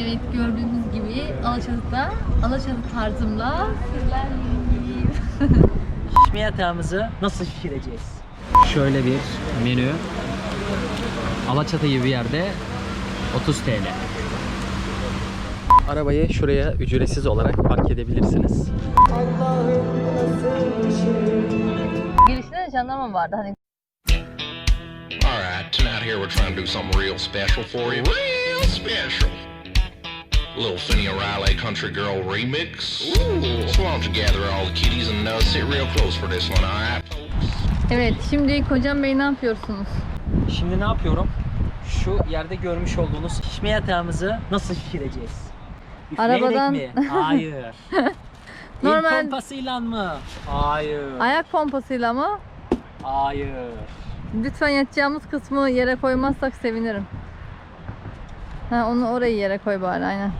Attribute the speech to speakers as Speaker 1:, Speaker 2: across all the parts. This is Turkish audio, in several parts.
Speaker 1: Evet gördüğünüz gibi Alaçatı'da Alaçatı tarzımla sizlerleyim.
Speaker 2: Şişme yatağımızı nasıl şişireceğiz? Şöyle bir menü. Alaçatı gibi bir yerde 30 TL. Arabayı şuraya ücretsiz olarak park edebilirsiniz.
Speaker 1: Girişte de jandarma vardı hani
Speaker 3: Alright, tonight here we're trying to do something real special for you. Real special. Little Finny O'Reilly Country Girl remix. So why don't you gather all the kiddies and uh, sit real close for this one, alright?
Speaker 1: Evet şimdi kocam bey ne yapıyorsunuz?
Speaker 2: Şimdi ne yapıyorum? Şu yerde görmüş olduğunuz şişme yatağımızı nasıl şişireceğiz? Üfleyerek
Speaker 1: Arabadan-
Speaker 2: mi? Hayır.
Speaker 1: Normal-
Speaker 2: El pompasıyla mı? Hayır.
Speaker 1: Ayak pompasıyla mı?
Speaker 2: Hayır.
Speaker 1: Lütfen yatacağımız kısmı yere koymazsak sevinirim. Ha onu orayı yere koy bari aynen.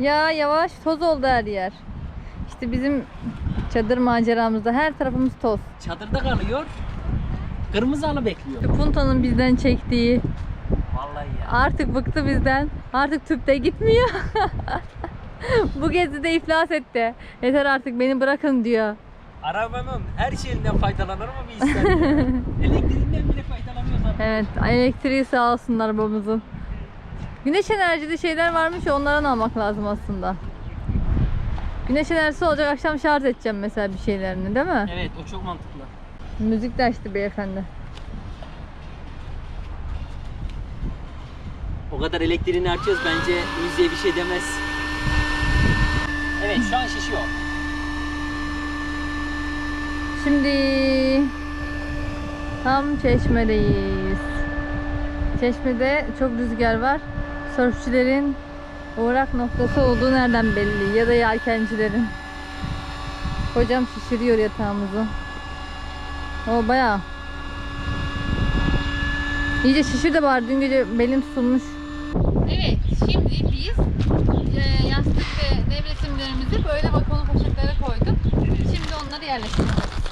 Speaker 1: Ya yavaş toz oldu her yer. İşte bizim çadır maceramızda her tarafımız toz.
Speaker 2: Çadırda kalıyor. Kırmızı halı bekliyor.
Speaker 1: Punta'nın bizden çektiği
Speaker 2: Vallahi ya.
Speaker 1: artık bıktı bizden. Artık tüpte gitmiyor. Bu gezide iflas etti. Yeter artık beni bırakın diyor.
Speaker 2: Arabanın her şeyinden faydalanır mı bir insan? Elektriğinden bile faydalanıyor zaten.
Speaker 1: Evet, elektriği sağ olsun arabamızın. Güneş enerjili şeyler varmış ya onlardan almak lazım aslında. Güneş enerjisi olacak akşam şarj edeceğim mesela bir şeylerini değil mi?
Speaker 2: Evet o çok mantıklı.
Speaker 1: Müzik de açtı beyefendi.
Speaker 2: O kadar elektriğini harcıyoruz bence müziğe bir şey demez. Evet şu an şişiyor.
Speaker 1: Şimdi tam çeşmedeyiz. Çeşmede çok rüzgar var. Sörfçülerin uğrak noktası olduğu nereden belli ya da yelkencilerin. Hocam şişiriyor yatağımızı. O bayağı. İyice şişir de bari dün gece belim tutulmuş. Evet şimdi biz e, yastık ve nevresimlerimizi böyle balkona poşetlere koyduk. Şimdi onları yerleştireceğiz.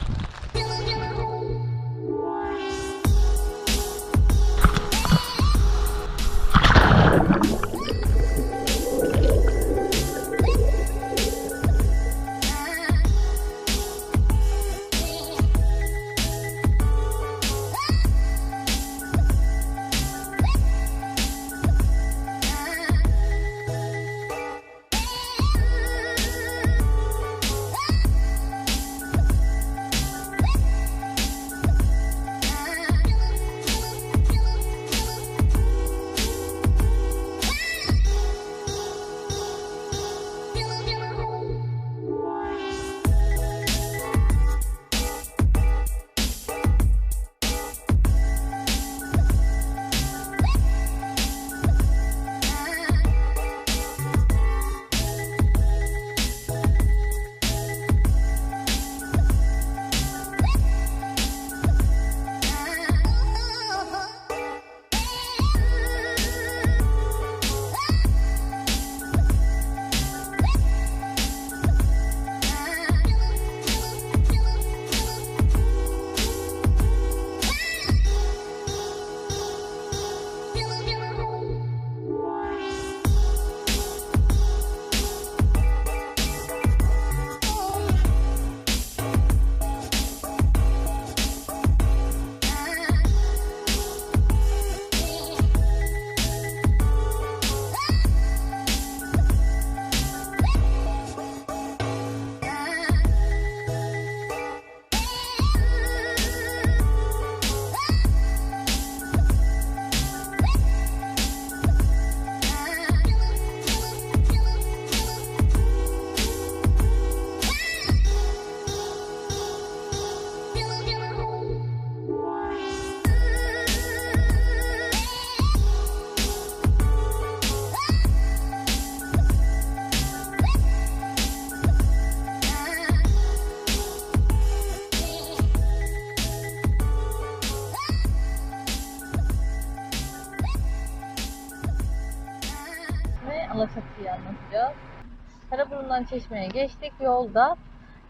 Speaker 1: Karaburun'dan Çeşme'ye geçtik. Yolda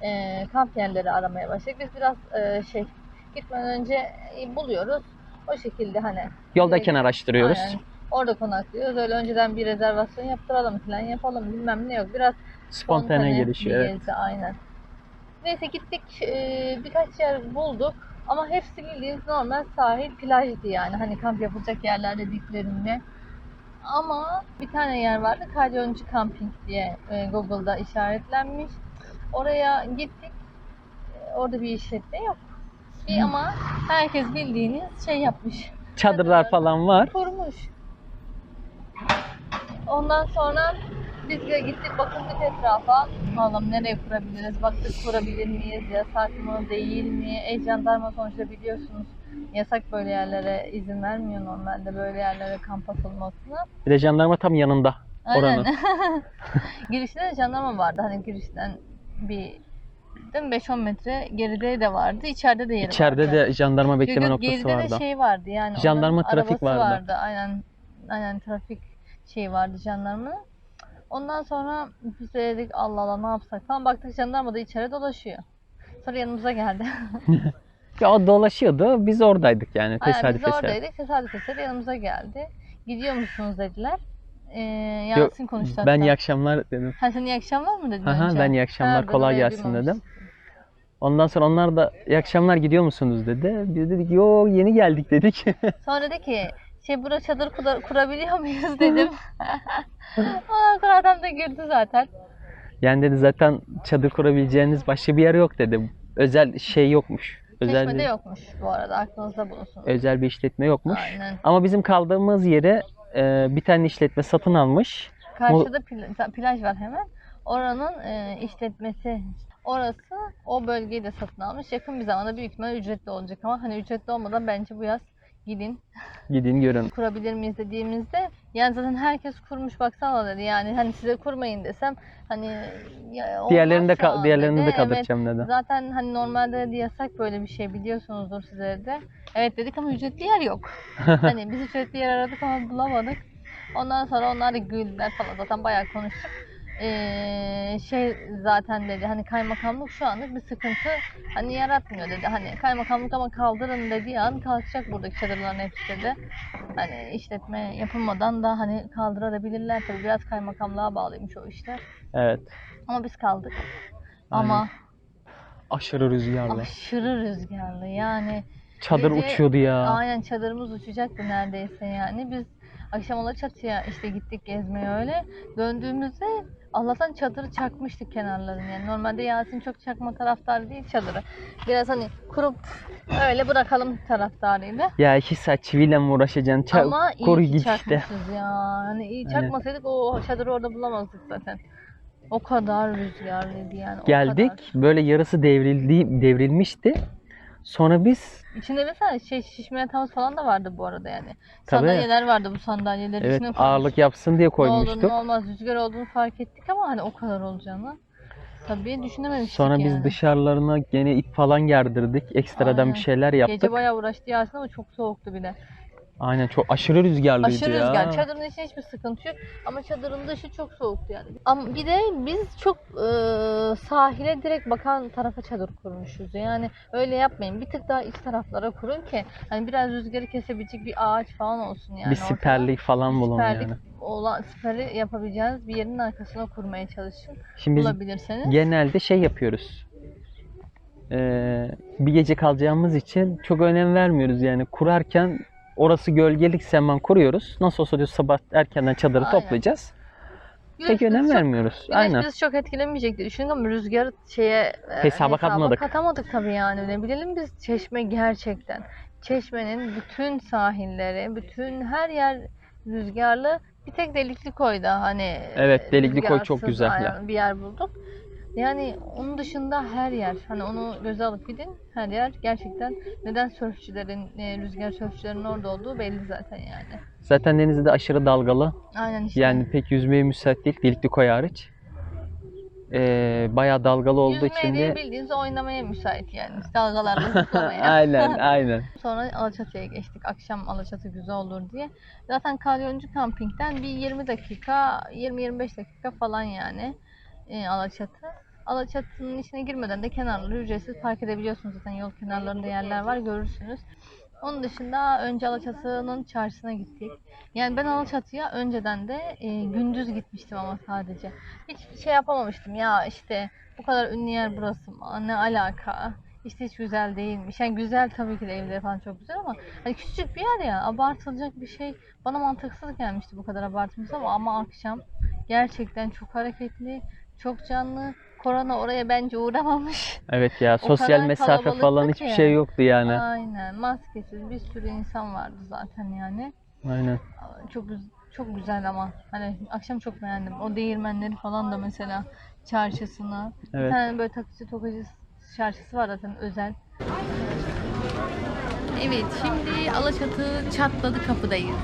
Speaker 1: e, kamp yerleri aramaya başladık. Biz biraz e, şey gitmeden önce e, buluyoruz. O şekilde hani.
Speaker 2: Yoldayken
Speaker 1: Direkt-
Speaker 2: araştırıyoruz.
Speaker 1: Aynen. Orada konaklıyoruz. Öyle önceden bir rezervasyon yaptıralım falan yapalım bilmem ne yok. Biraz
Speaker 2: Spontane gelişiyor.
Speaker 1: bir
Speaker 2: Evet.
Speaker 1: gezi, aynen. Neyse gittik e, birkaç yer bulduk. Ama hepsi bildiğiniz normal sahil plajdı yani. Hani kamp yapılacak yerler dediklerinde. Ama bir tane yer vardı. Kalyoncu Camping diye e, Google'da işaretlenmiş. Oraya gittik. E, orada bir işletme yok. Bir ama herkes bildiğiniz şey yapmış.
Speaker 2: Çadırlar falan var.
Speaker 1: Kurmuş. Ondan sonra biz de gittik bakındık etrafa. Allah'ım nereye kurabiliriz? Baktık kurabilir miyiz? Yasak mı? Değil mi? E jandarma sonuçta biliyorsunuz yasak böyle yerlere izin vermiyor normalde böyle yerlere kamp atılmasını.
Speaker 2: Bir de jandarma tam yanında.
Speaker 1: Aynen.
Speaker 2: Oranın.
Speaker 1: Girişte de jandarma vardı. Hani girişten bir değil mi? 5-10 metre geride de vardı. İçeride de yeri
Speaker 2: İçeride
Speaker 1: vardı.
Speaker 2: de jandarma bekleme
Speaker 1: yok,
Speaker 2: noktası
Speaker 1: geride
Speaker 2: vardı.
Speaker 1: de şey vardı yani.
Speaker 2: Jandarma trafik
Speaker 1: arabası
Speaker 2: vardı.
Speaker 1: Aynen. Aynen trafik şey vardı jandarmanın. Ondan sonra biz de dedik Allah Allah ne yapsak falan. Baktık jandarma da içeri dolaşıyor. Sonra yanımıza geldi.
Speaker 2: Ya o dolaşıyordu. Biz oradaydık yani
Speaker 1: Aynen
Speaker 2: tesadüf
Speaker 1: biz
Speaker 2: eseri.
Speaker 1: oradaydık. Tesadüf eseri yanımıza geldi. Gidiyor musunuz dediler. Ee,
Speaker 2: Yok,
Speaker 1: Yasin konuştu
Speaker 2: Ben
Speaker 1: hatta.
Speaker 2: iyi akşamlar dedim.
Speaker 1: Ha sen iyi akşamlar mı dedin
Speaker 2: Aha,
Speaker 1: önce?
Speaker 2: ben iyi akşamlar,
Speaker 1: Ha, ben
Speaker 2: kolay gelsin
Speaker 1: duymamıştım.
Speaker 2: dedim. Ondan sonra onlar da iyi akşamlar gidiyor musunuz dedi. Biz dedik yo yeni geldik dedik.
Speaker 1: Sonra dedi ki şey burada çadır kura- kurabiliyor muyuz dedim. Ondan sonra adam da güldü zaten.
Speaker 2: yani dedi zaten çadır kurabileceğiniz başka bir yer yok dedi. Özel şey yokmuş. Özel bir,
Speaker 1: yokmuş bu arada aklınızda bulunsun.
Speaker 2: özel bir işletme yokmuş.
Speaker 1: Aynen.
Speaker 2: Ama bizim kaldığımız yere e, bir tane işletme satın almış.
Speaker 1: Karşıda pla- plaj var hemen. Oranın e, işletmesi orası o bölgeyi de satın almış. Yakın bir zamanda büyük ihtimalle ücretli olacak ama hani ücretli olmadan bence bu yaz gidin
Speaker 2: Gidin görün.
Speaker 1: kurabilir miyiz dediğimizde yani zaten herkes kurmuş baksana dedi yani hani size kurmayın desem hani ya şu an
Speaker 2: ka- diğerlerini
Speaker 1: dedi.
Speaker 2: de
Speaker 1: Evet,
Speaker 2: kaldıracağım dedi.
Speaker 1: Zaten hani normalde de yasak böyle bir şey biliyorsunuzdur size de. Evet dedik ama ücretli yer yok. hani biz ücretli yer aradık ama bulamadık. Ondan sonra onlar da güldüler falan zaten bayağı konuştuk. Şey zaten dedi hani kaymakamlık şu anlık bir sıkıntı hani yaratmıyor dedi. Hani kaymakamlık ama kaldırın dediği an kalkacak buradaki çadırların hepsi dedi. Hani işletme yapılmadan da hani kaldırabilirler tabii biraz kaymakamlığa bağlıymış o işler.
Speaker 2: Evet.
Speaker 1: Ama biz kaldık.
Speaker 2: Aynen.
Speaker 1: Ama
Speaker 2: Aşırı rüzgarlı.
Speaker 1: aşırı rüzgarlı yani.
Speaker 2: Çadır
Speaker 1: Gece-
Speaker 2: uçuyordu ya.
Speaker 1: Aynen çadırımız uçacaktı neredeyse yani. Biz akşam Alaçatı'ya işte gittik gezmeye öyle. Döndüğümüzde Allah'tan çadırı çakmıştık kenarlarını yani. Normalde Yasin çok çakma taraftar değil çadırı. Biraz hani kurup öyle bırakalım taraftarıydı.
Speaker 2: Ya iki saat çiviyle mi uğraşacaksın? Ça-
Speaker 1: Ama iyi ki
Speaker 2: git işte.
Speaker 1: çakmışız ya. Hani iyi çakmasaydık o çadırı orada bulamazdık zaten. O kadar rüzgarlıydı yani. o
Speaker 2: Geldik.
Speaker 1: kadar.
Speaker 2: Böyle yarısı devrildi, devrilmişti. Sonra biz
Speaker 1: İçinde mesela şey şişme yatağımız falan da vardı bu arada yani.
Speaker 2: Tabii.
Speaker 1: Sandalyeler vardı bu sandalyeleri
Speaker 2: evet
Speaker 1: içine koymuştuk.
Speaker 2: ağırlık yapsın diye
Speaker 1: Ne olur
Speaker 2: koymuştuk.
Speaker 1: ne olmaz rüzgar olduğunu fark ettik ama hani o kadar olacağını tabii düşünememiştik
Speaker 2: Sonra
Speaker 1: yani.
Speaker 2: biz dışarılarına gene ip falan gerdirdik. Ekstradan
Speaker 1: Aynen.
Speaker 2: bir şeyler yaptık.
Speaker 1: Gece bayağı uğraştı Yasin ama çok soğuktu bile.
Speaker 2: Aynen çok aşırı rüzgarlıydı
Speaker 1: Aşırı
Speaker 2: ya.
Speaker 1: rüzgar. Çadırın içinde hiçbir sıkıntı yok ama çadırın dışı çok soğuktu yani. Ama bir de biz çok e, sahile direkt bakan tarafa çadır kurmuşuz. Yani öyle yapmayın. Bir tık daha iç taraflara kurun ki hani biraz rüzgarı kesebilecek bir ağaç falan olsun yani.
Speaker 2: bir
Speaker 1: ortada.
Speaker 2: siperlik falan bulun
Speaker 1: Siperlik
Speaker 2: yani.
Speaker 1: olan siperi yapabileceğiniz bir yerin arkasına kurmaya çalışın.
Speaker 2: Şimdi
Speaker 1: Bulabilirseniz.
Speaker 2: genelde şey yapıyoruz. Ee, bir gece kalacağımız için çok önem vermiyoruz yani kurarken orası gölgelikse hemen kuruyoruz. Nasıl olsa diyor sabah erkenden çadırı
Speaker 1: Aynen.
Speaker 2: toplayacağız. Pek önem
Speaker 1: çok-
Speaker 2: vermiyoruz.
Speaker 1: Güneş
Speaker 2: Aynen.
Speaker 1: bizi çok etkilemeyecek diye düşündük ama rüzgarı şeye e,
Speaker 2: Hesaba katmadık.
Speaker 1: katamadık tabii yani. Ne bilelim biz çeşme gerçekten. Çeşmenin bütün sahilleri, bütün her yer rüzgarlı. Bir tek delikli koyda hani
Speaker 2: Evet, delikli koy çok güzel
Speaker 1: bir yer bulduk. Yani onun dışında her yer hani onu göze alıp gidin her yer gerçekten neden sörfçülerin e, rüzgar sörfçülerin orada olduğu belli zaten yani.
Speaker 2: Zaten denizde aşırı dalgalı.
Speaker 1: Aynen işte.
Speaker 2: Yani pek yüzmeye müsait değil. Delikli koy hariç. Ee, bayağı dalgalı olduğu
Speaker 1: Yüzmeye
Speaker 2: için
Speaker 1: değil
Speaker 2: de
Speaker 1: bildiğiniz oynamaya müsait yani. Dalgalarla zıplamaya.
Speaker 2: aynen aynen.
Speaker 1: Sonra Alaçatı'ya geçtik. Akşam Alaçatı güzel olur diye. Zaten Kalyoncu Camping'den bir 20 dakika, 20-25 dakika falan yani e, Alaçatı. Alaçatı'nın içine girmeden de kenarları ücretsiz park edebiliyorsunuz zaten yol kenarlarında yerler var görürsünüz. Onun dışında önce Alaçatı'nın çarşısına gittik. Yani ben Alaçatı'ya önceden de e, gündüz gitmiştim ama sadece. Hiç şey yapamamıştım ya işte bu kadar ünlü yer burası mı? Ne alaka? İşte hiç güzel değilmiş. Yani güzel tabii ki de evleri falan çok güzel ama hani küçücük bir yer ya abartılacak bir şey bana mantıksız gelmişti bu kadar abartılması ama, ama akşam gerçekten çok hareketli, çok canlı. Korona oraya bence uğramamış.
Speaker 2: Evet ya
Speaker 1: O
Speaker 2: sosyal mesafe falan hiçbir şey yoktu yani.
Speaker 1: Aynen maskesiz bir sürü insan vardı zaten yani.
Speaker 2: Aynen.
Speaker 1: Çok çok güzel ama hani akşam çok beğendim. O değirmenleri falan da mesela çarşısına. Bir
Speaker 2: Evet.
Speaker 1: tane böyle takıcı tokacı çarşısı var zaten özel. Evet şimdi Alaçatı çatladı kapıdayız.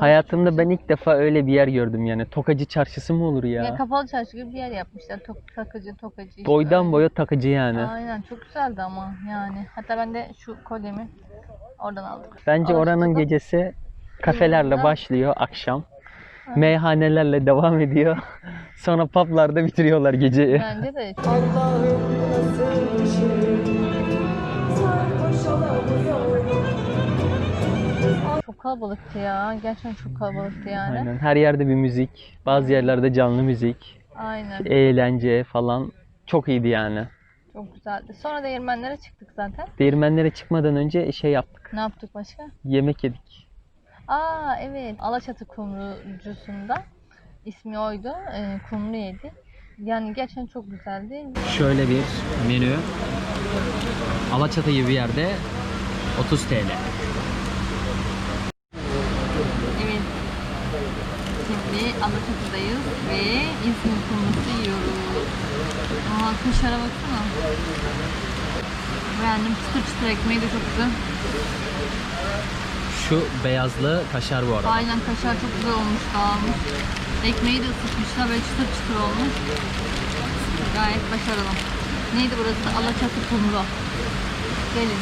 Speaker 2: Hayatımda ben ilk defa öyle bir yer gördüm yani. Tokacı çarşısı mı olur
Speaker 1: Ya.
Speaker 2: ya?
Speaker 1: kapalı çarşı gibi bir yer yapmışlar. Tok, takıcı tokacı. işte
Speaker 2: Boydan boya takıcı yani.
Speaker 1: Aynen çok güzeldi ama yani. Hatta ben de şu kolyemi oradan aldım.
Speaker 2: Bence oranın
Speaker 1: Alaçatı'da-
Speaker 2: gecesi kafelerle başlıyor akşam. Meyhanelerle devam ediyor. Sonra publarda bitiriyorlar geceyi.
Speaker 1: Bence de
Speaker 4: Allah'ım nasıl
Speaker 1: Çok kalabalıktı ya. Gerçekten çok kalabalıktı yani. Aynen.
Speaker 2: Aynen. Her yerde bir müzik. Bazı yerlerde canlı müzik. Eğlence falan. Çok iyiydi yani.
Speaker 1: Çok güzeldi. Sonra değirmenlere çıktık zaten.
Speaker 2: Değirmenlere çıkmadan önce şey yaptık.
Speaker 1: Ne yaptık başka?
Speaker 2: Yemek yedik.
Speaker 1: Aa evet. Alaçatı kumrucusunda ismi oydu. Ee, kumru yedi. Yani gerçekten çok güzeldi.
Speaker 2: Şöyle bir menü. Alaçatı gibi bir yerde 30 TL.
Speaker 1: Evet. Şimdi Alaçatı'dayız ve İzmir kumrusu yiyoruz. Aa kaşara baksana. Beğendim. Çıtır çıtır ekmeği de çok güzel.
Speaker 2: Şu beyazlı kaşar bu arada.
Speaker 1: Aynen kaşar çok güzel olmuş dağılmış. Ekmeği de ısıtmışlar böyle çıtır çıtır olmuş. Gayet başarılı. Neydi burası? Alaçatı kumru. Gelin.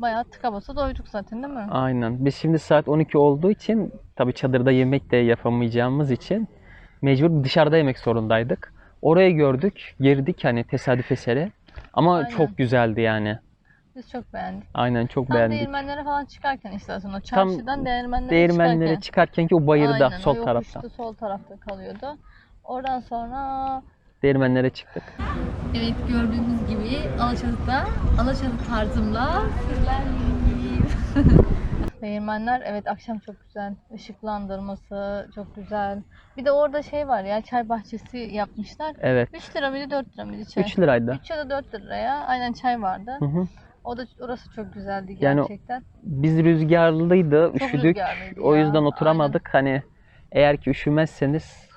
Speaker 1: Bayağı tıka basa doyduk zaten değil mi?
Speaker 2: Aynen. Biz şimdi saat 12 olduğu için tabii çadırda yemek de yapamayacağımız için mecbur dışarıda yemek zorundaydık. Orayı gördük, girdik hani tesadüf eseri. Ama
Speaker 1: Aynen.
Speaker 2: çok güzeldi yani.
Speaker 1: Biz çok beğendik.
Speaker 2: Aynen çok
Speaker 1: Tam
Speaker 2: beğendik.
Speaker 1: değirmenlere falan çıkarken işte aslında
Speaker 2: Tam
Speaker 1: çarşıdan değirmenlere,
Speaker 2: Değirmenlere
Speaker 1: çıkarken.
Speaker 2: çıkarken ki o bayırda
Speaker 1: Aynen,
Speaker 2: sol
Speaker 1: o
Speaker 2: tarafta.
Speaker 1: sol tarafta kalıyordu. Oradan sonra
Speaker 2: Değirmenlere çıktık.
Speaker 1: Evet gördüğünüz gibi Alaçatı'da Alaçatı tarzımla sizlerleyim. Değirmenler evet akşam çok güzel. Işıklandırması çok güzel. Bir de orada şey var ya çay bahçesi yapmışlar.
Speaker 2: Evet.
Speaker 1: 3 lira mıydı 4 lira mıydı çay?
Speaker 2: 3 liraydı.
Speaker 1: 3 ya da 4 liraya aynen çay vardı.
Speaker 2: Hı hı.
Speaker 1: O da orası çok güzeldi
Speaker 2: Yani
Speaker 1: gerçekten.
Speaker 2: Biz rüzgarlıydı,
Speaker 1: Çok
Speaker 2: üşüdük. O
Speaker 1: ya,
Speaker 2: yüzden oturamadık. Hani eğer ki üşümezseniz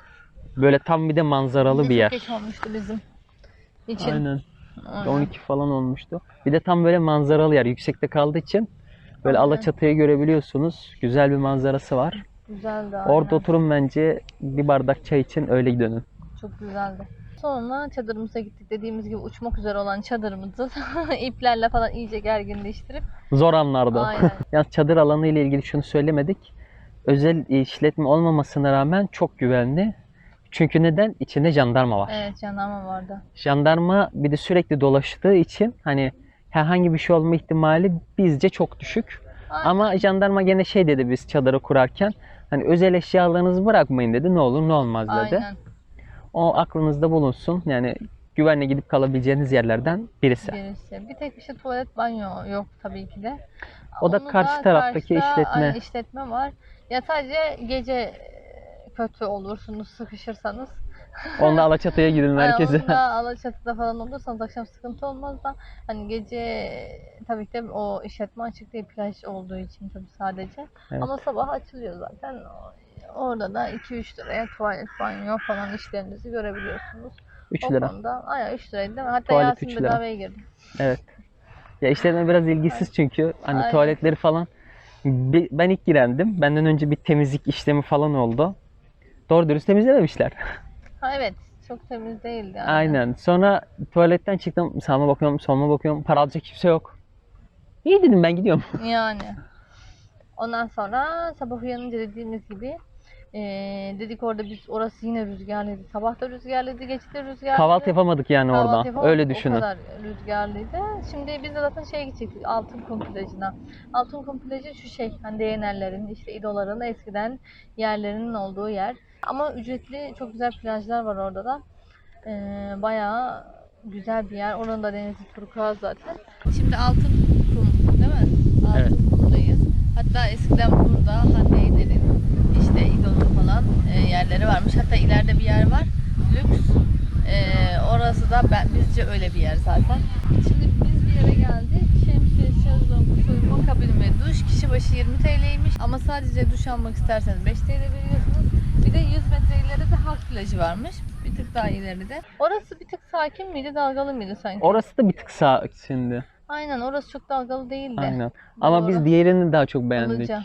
Speaker 2: böyle tam bir de manzaralı bir yer.
Speaker 1: geç olmuştu bizim için.
Speaker 2: Aynen.
Speaker 1: Aynen.
Speaker 2: 12 falan olmuştu. Bir de tam böyle manzaralı yer. Yüksekte kaldığı için böyle
Speaker 1: Aynen.
Speaker 2: Alaçatı'yı görebiliyorsunuz. Güzel bir manzarası var.
Speaker 1: Güzeldi
Speaker 2: Orada
Speaker 1: aynen.
Speaker 2: oturun bence bir bardak çay için öyle dönün.
Speaker 1: Çok güzeldi. Sonra çadırımıza gittik. Dediğimiz gibi uçmak üzere olan çadırımızı iplerle falan iyice gerginleştirip
Speaker 2: Zor anlarda.
Speaker 1: aynen
Speaker 2: Yalnız çadır alanı ile ilgili şunu söylemedik. Özel işletme olmamasına rağmen çok güvenli. Çünkü neden? İçinde jandarma var.
Speaker 1: evet jandarma vardı.
Speaker 2: Jandarma bir de sürekli dolaştığı için hani herhangi bir şey olma ihtimali bizce çok düşük.
Speaker 1: Aynen.
Speaker 2: Ama jandarma gene şey dedi biz çadırı kurarken hani özel eşyalarınızı bırakmayın dedi. Ne olur ne olmaz dedi.
Speaker 1: Aynen.
Speaker 2: O aklınızda bulunsun. Yani güvenle gidip kalabileceğiniz yerlerden birisi.
Speaker 1: Birisi. Bir tek işte tuvalet banyo yok tabii ki de.
Speaker 2: O da
Speaker 1: Onu
Speaker 2: karşı taraftaki
Speaker 1: karşıda,
Speaker 2: işletme.
Speaker 1: aynen, işletme var. Ya sadece gece kötü olursunuz sıkışırsanız.
Speaker 2: Onda Alaçatı'ya gidin merkeze.
Speaker 1: Onda Alaçatı'da falan olursanız akşam sıkıntı olmaz da hani gece tabii ki de o işletme açık değil plaj olduğu için tabii sadece.
Speaker 2: Evet.
Speaker 1: Ama sabah açılıyor zaten. Orada da 2-3 liraya tuvalet, banyo falan işlerinizi görebiliyorsunuz.
Speaker 2: 3
Speaker 1: O
Speaker 2: lira.
Speaker 1: konuda, aynen 3 liraydı değil mi? Hatta
Speaker 2: Tuvalet
Speaker 1: Yasin bedavaya girdi.
Speaker 2: Evet. Ya işletme biraz ilgisiz çünkü hani
Speaker 1: Aynen.
Speaker 2: tuvaletleri falan ben ilk girendim. Benden önce bir temizlik işlemi falan oldu. Doğru dürüst temizlememişler.
Speaker 1: Ha evet, çok temiz değildi yani.
Speaker 2: Aynen. Sonra tuvaletten çıktım. Sağıma bakıyorum, soluma bakıyorum. Para alacak kimse yok. İyi dedim ben gidiyorum.
Speaker 1: Yani. Ondan sonra sabah uyanınca dediğimiz gibi Ee, dedik orada biz orası yine rüzgarlıydı. Sabah da rüzgarlıydı, gece de rüzgarlıydı.
Speaker 2: Kahvaltı yapamadık yani
Speaker 1: Kahvaltı
Speaker 2: orada.
Speaker 1: yapamadık,
Speaker 2: Öyle
Speaker 1: O
Speaker 2: düşünün.
Speaker 1: kadar rüzgarlıydı. Şimdi biz de zaten şeye gidecektik. Altınkum plajına. Altınkum plajı şu şey. Hani DNR'lerin, işte İdoların eskiden yerlerinin olduğu yer. Ama ücretli çok güzel plajlar var orada da. Ee, bayağı güzel bir yer. Oranın da denizi turkuaz zaten. Şimdi Altınkum değil mi?
Speaker 2: Evet.
Speaker 1: Altınkum'dayız. Hatta eskiden burada Yener'in işte İdo'nun falan e, yerleri varmış. Hatta ileride bir yer var. Lüks. Ee, orası da ben, bizce öyle bir yer zaten. Şimdi biz bir yere geldik. Şemsiye, şezlong, soyunma kabini ve duş kişi başı 20 TL'ymiş. Ama sadece duş almak isterseniz 5 TL veriyorsunuz. Bir de 100 metre ileride de halk plajı varmış. Bir tık daha ileride. Orası bir tık sakin miydi, dalgalı mıydı sanki?
Speaker 2: Orası da bir tık sağ şimdi.
Speaker 1: Aynen orası çok dalgalı değildi.
Speaker 2: Aynen. Ama biz
Speaker 1: Doğru.
Speaker 2: diğerini daha çok beğendik.
Speaker 1: Ilıca.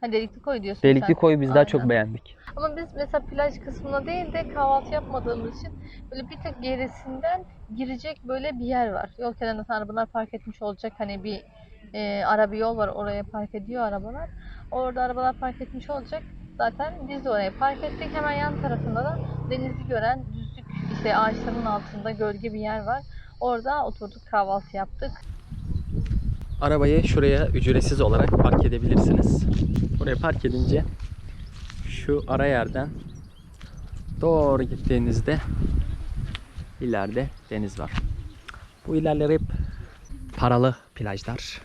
Speaker 1: Ha delikli koy diyorsun
Speaker 2: Delikli
Speaker 1: sen.
Speaker 2: koyu biz daha çok beğendik.
Speaker 1: Ama biz mesela plaj kısmına değil de kahvaltı yapmadığımız için böyle bir tık gerisinden girecek böyle bir yer var. Yol kenarında arabalar park etmiş olacak. Hani bir e, ara bir yol var oraya park ediyor arabalar. Orada arabalar park etmiş olacak. Zaten biz de oraya park ettik. Hemen yan tarafında da denizi gören düzlük işte ağaçların altında gölge bir yer var. Orada oturduk kahvaltı yaptık.
Speaker 2: Arabayı şuraya ücretsiz olarak park edebilirsiniz. Buraya park edince şu ara yerden doğru gittiğinizde ileride deniz var. Bu ilerler hep paralı plajlar.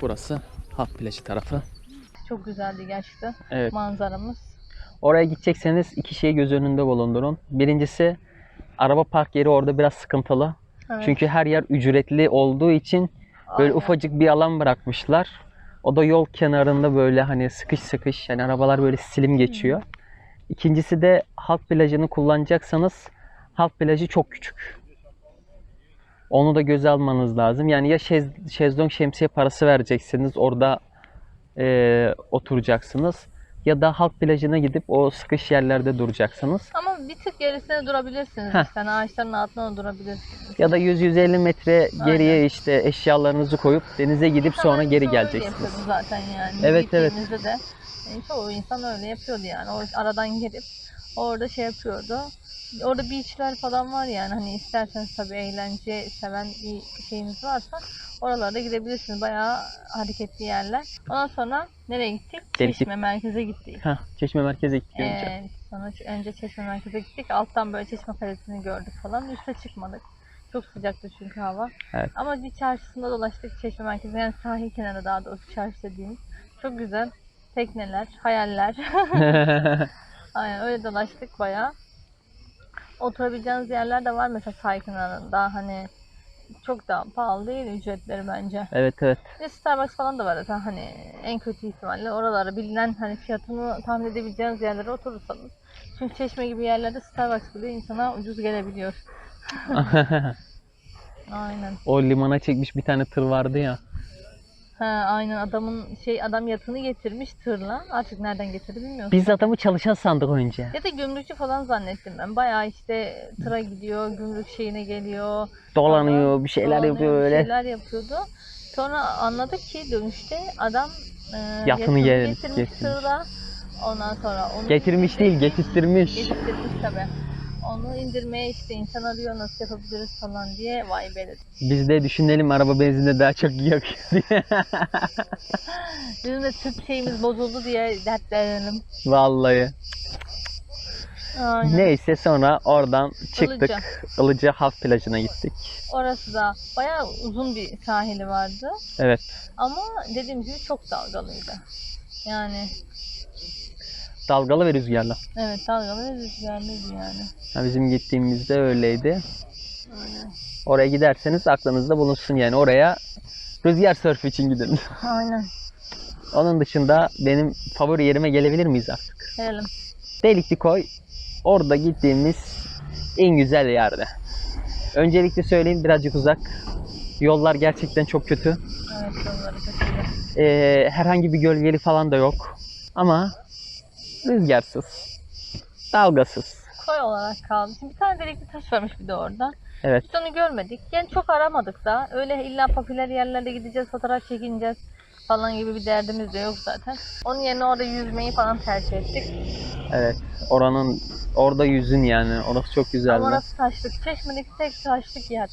Speaker 2: Burası halk plajı tarafı.
Speaker 1: Çok güzeldi gerçekten
Speaker 2: Evet.
Speaker 1: manzaramız.
Speaker 2: Oraya gidecekseniz iki şeyi göz önünde bulundurun. Birincisi araba park yeri orada biraz sıkıntılı.
Speaker 1: Evet.
Speaker 2: Çünkü her yer ücretli olduğu için böyle
Speaker 1: Aynen.
Speaker 2: ufacık bir alan bırakmışlar. O da yol kenarında böyle hani sıkış sıkış yani arabalar böyle silim geçiyor. İkincisi de halk plajını kullanacaksanız halk plajı çok küçük. Onu da göze almanız lazım. Yani ya şez, şezlong şemsiye parası vereceksiniz orada eee, oturacaksınız. Ya da halk plajına gidip o sıkış yerlerde duracaksınız.
Speaker 1: Ama bir tık gerisine durabilirsiniz.
Speaker 2: Heh.
Speaker 1: işte ağaçların altına durabilirsiniz.
Speaker 2: Ya da 100-150 metre geriye
Speaker 1: Aynen.
Speaker 2: işte eşyalarınızı koyup denize gidip sonra
Speaker 1: İnsanlar
Speaker 2: geri geleceksiniz.
Speaker 1: zaten yani.
Speaker 2: Evet, evet.
Speaker 1: De e, çoğu insan öyle yapıyordu yani. O aradan girip orada şey yapıyordu. Orada beachler falan var yani hani isterseniz tabii eğlence seven bir şeyiniz varsa oralarda gidebilirsiniz. Bayağı hareketli yerler. Ondan sonra nereye gittik?
Speaker 2: Delikli-
Speaker 1: Çeşme merkeze gittik.
Speaker 2: Heh, Çeşme merkeze gittik önce.
Speaker 1: Evet, sonra önce Çeşme merkeze gittik. Alttan böyle Çeşme Kalesi'ni gördük falan. Üste çıkmadık. Çok sıcaktı çünkü hava.
Speaker 2: Evet.
Speaker 1: Ama bir çarşısında dolaştık Çeşme merkezinde. Yani sahil kenarı daha doğrusu çarşı dediğimiz. Çok güzel. Tekneler, hayaller. Aynen öyle dolaştık bayağı. Oturabileceğiniz yerler de var mesela sahil kenarında. Hani çok da pahalı değil ücretleri bence.
Speaker 2: evet evet.
Speaker 1: De Starbucks falan da var zaten hani en kötü ihtimalle oralara bilinen hani fiyatını tahmin edebileceğiniz yerlere oturursanız. Çünkü çeşme gibi yerlerde Starbucks bile insana ucuz gelebiliyor. Aynen.
Speaker 2: o limana çekmiş bir tane tır vardı ya.
Speaker 1: Ha, aynen adamın şey adam yatını getirmiş tırla. Artık nereden getirdi bilmiyorum.
Speaker 2: Biz adamı çalışan sandık önce.
Speaker 1: Ya da gümrükçü falan zannettim ben. Bayağı işte tıra gidiyor, gümrük şeyine geliyor.
Speaker 2: Dolanıyor, bir şeyler
Speaker 1: dolanıyor,
Speaker 2: yapıyor
Speaker 1: bir
Speaker 2: öyle.
Speaker 1: şeyler yapıyordu. Sonra anladık ki dönüşte adam e,
Speaker 2: Yatını gel-
Speaker 1: getirmiş,
Speaker 2: getirmiş.
Speaker 1: tırla. Ondan sonra onu
Speaker 2: Getirmiş değil, getirttirmiş.
Speaker 1: Getirmiş tabi. Onu indirmeye işte insan arıyor nasıl yapabiliriz falan diye vay be dedim.
Speaker 2: Biz de düşünelim araba benzinde daha çok yakıyor diye.
Speaker 1: Bizim de tüp şeyimiz bozuldu diye dertlenelim.
Speaker 2: Vallahi.
Speaker 1: Aynen.
Speaker 2: Neyse sonra oradan çıktık.
Speaker 1: Ilıca.
Speaker 2: Ilıca Halk plajına gittik.
Speaker 1: Orası da bayağı uzun bir sahili vardı.
Speaker 2: Evet.
Speaker 1: Ama dediğim gibi çok dalgalıydı. Yani
Speaker 2: Dalgalı ve rüzgarlı.
Speaker 1: evet dalgalı ve rüzgarlıydı yani.
Speaker 2: Ha, bizim gittiğimizde öyleydi.
Speaker 1: Aynen.
Speaker 2: Oraya giderseniz aklınızda bulunsun yani oraya rüzgar sörfü için gidin.
Speaker 1: Aynen.
Speaker 2: Onun dışında benim favori yerime gelebilir miyiz artık?
Speaker 1: Gelelim.
Speaker 2: Delikli Koy orada gittiğimiz en güzel yerde. Öncelikle söyleyeyim birazcık uzak. Yollar gerçekten çok kötü.
Speaker 1: Evet yolları kötüydü.
Speaker 2: Ee, herhangi bir gölgeli falan da yok. Ama rüzgarsız, dalgasız.
Speaker 1: Koy olarak kaldı. Şimdi bir tane delikli taş varmış bir de orada.
Speaker 2: Evet.
Speaker 1: Biz onu görmedik. Yani çok aramadık da. Öyle illa popüler yerlerde gideceğiz, fotoğraf çekineceğiz. falan gibi bir derdimiz de yok zaten. Onun yerine orada yüzmeyi falan tercih ettik.
Speaker 2: Evet. Oranın orada yüzün yani. Orası çok güzeldi.
Speaker 1: Ama orası taşlık. Çeşme'deki tek taşlık yer.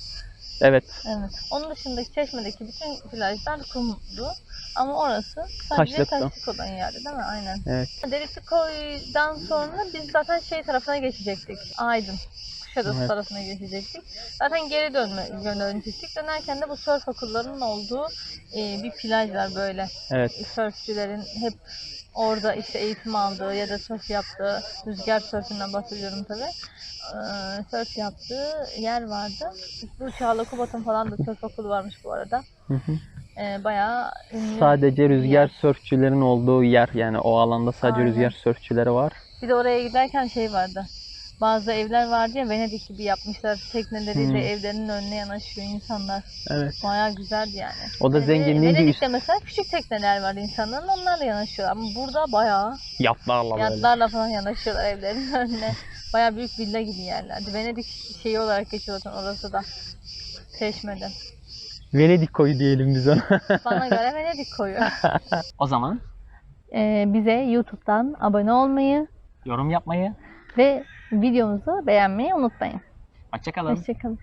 Speaker 2: Evet.
Speaker 1: Evet. Onun dışındaki Çeşme'deki bütün plajlar kumdu. Ama orası sadece
Speaker 2: Taşlıktı.
Speaker 1: taşlık olan yerdi değil mi? Aynen.
Speaker 2: Evet.
Speaker 1: Delikli Koy'dan sonra biz zaten şey tarafına geçecektik. Aydın. Kuşadası
Speaker 2: Evet.
Speaker 1: tarafına geçecektik. Zaten geri dönme dönecektik. Dönerken de bu sörf okullarının olduğu e, bir plaj var böyle.
Speaker 2: Evet.
Speaker 1: Sörfçülerin hep orada işte eğitim aldığı ya da sörf yaptığı, rüzgar sörfünden bahsediyorum tabii. Ee, sörf yaptığı yer vardı. Bu Çağla Kubat'ın falan da sörf okulu varmış bu arada.
Speaker 2: Hı hı.
Speaker 1: Ee, bayağı ünlü
Speaker 2: Sadece rüzgar
Speaker 1: yer.
Speaker 2: sörfçülerin olduğu yer yani o alanda sadece
Speaker 1: Aynen.
Speaker 2: rüzgar sörfçüleri var.
Speaker 1: Bir de oraya giderken şey vardı. Bazı evler vardı ya Venedik gibi yapmışlar. Tekneleriyle
Speaker 2: Hmm.
Speaker 1: evlerinin önüne yanaşıyor insanlar.
Speaker 2: Evet.
Speaker 1: Bayağı güzeldi yani.
Speaker 2: O da
Speaker 1: Yani
Speaker 2: zenginliğin bir
Speaker 1: Venedik'te mesela küçük tekneler var insanların onlarla yanaşıyor. Ama burada bayağı
Speaker 2: yatlarla böyle.
Speaker 1: yatlarla falan yanaşıyorlar evlerinin önüne. Bayağı büyük villa gibi yerlerdi. Venedik şeyi olarak geçiyor zaten orası da. Çeşme'de.
Speaker 2: Venedik koyu diyelim biz ona.
Speaker 1: Bana göre Venedik koyu.
Speaker 2: o zaman
Speaker 1: Ee, bize YouTube'dan abone olmayı
Speaker 2: yorum yapmayı,
Speaker 1: ve videomuzu beğenmeyi unutmayın.
Speaker 2: hoşçakalın.
Speaker 1: Hoşçakalın.